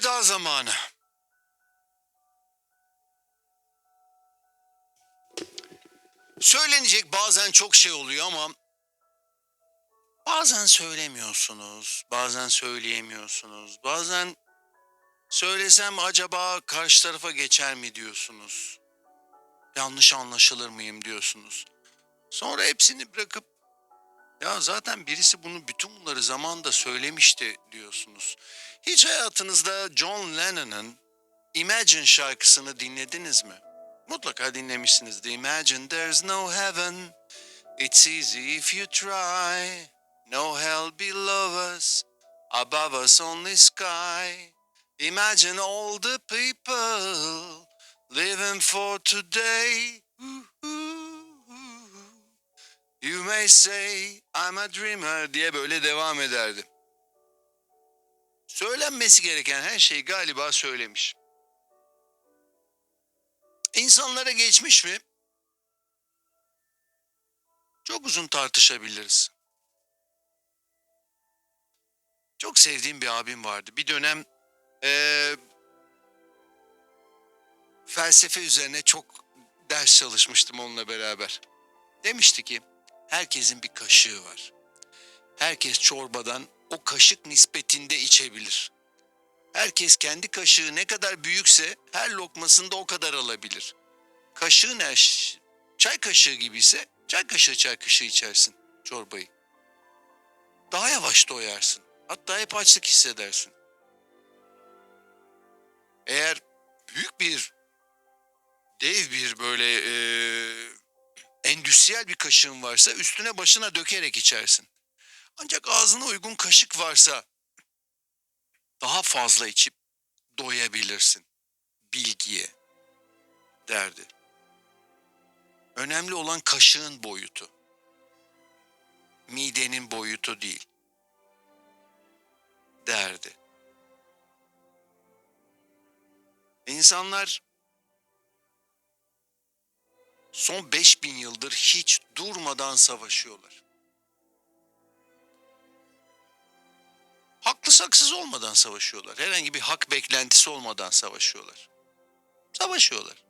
Veda zamanı. Söylenecek bazen çok şey oluyor ama bazen söylemiyorsunuz, bazen söyleyemiyorsunuz, bazen söylesem acaba karşı tarafa geçer mi diyorsunuz. Yanlış anlaşılır mıyım diyorsunuz. Sonra hepsini bırakıp ya zaten birisi bunu bütün bunları zamanda söylemişti diyorsunuz. Hiç hayatınızda John Lennon'ın Imagine şarkısını dinlediniz mi? Mutlaka dinlemişsinizdir. Imagine there's no heaven. It's easy if you try. No hell below us. Above us only sky. Imagine all the people living for today. You may say I'm a dreamer diye böyle devam ederdi. Söylenmesi gereken her şeyi galiba söylemiş. İnsanlara geçmiş mi? Çok uzun tartışabiliriz. Çok sevdiğim bir abim vardı. Bir dönem eee, felsefe üzerine çok ders çalışmıştım onunla beraber. Demişti ki herkesin bir kaşığı var. Herkes çorbadan o kaşık nispetinde içebilir. Herkes kendi kaşığı ne kadar büyükse her lokmasında o kadar alabilir. Kaşığın eş, çay kaşığı gibi ise çay kaşığı çay kaşığı içersin çorbayı. Daha yavaş doyarsın. Hatta hep açlık hissedersin. Eğer büyük bir endüstriyel bir kaşığın varsa üstüne başına dökerek içersin. Ancak ağzına uygun kaşık varsa daha fazla içip doyabilirsin. Bilgiye derdi. Önemli olan kaşığın boyutu. Midenin boyutu değil. Derdi. İnsanlar son 5000 yıldır hiç durmadan savaşıyorlar. Haklı saksız olmadan savaşıyorlar. Herhangi bir hak beklentisi olmadan savaşıyorlar. Savaşıyorlar.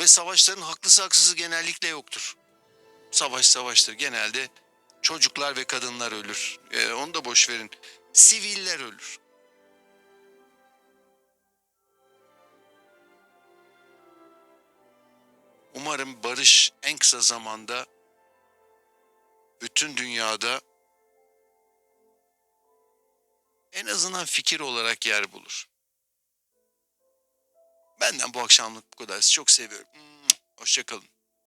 Ve savaşların haklı saksızı genellikle yoktur. Savaş savaştır. Genelde çocuklar ve kadınlar ölür. Ee, onu da boş verin. Siviller ölür. Umarım barış en kısa zamanda bütün dünyada en azından fikir olarak yer bulur. Benden bu akşamlık bu kadar. Sizi çok seviyorum. Hoşçakalın.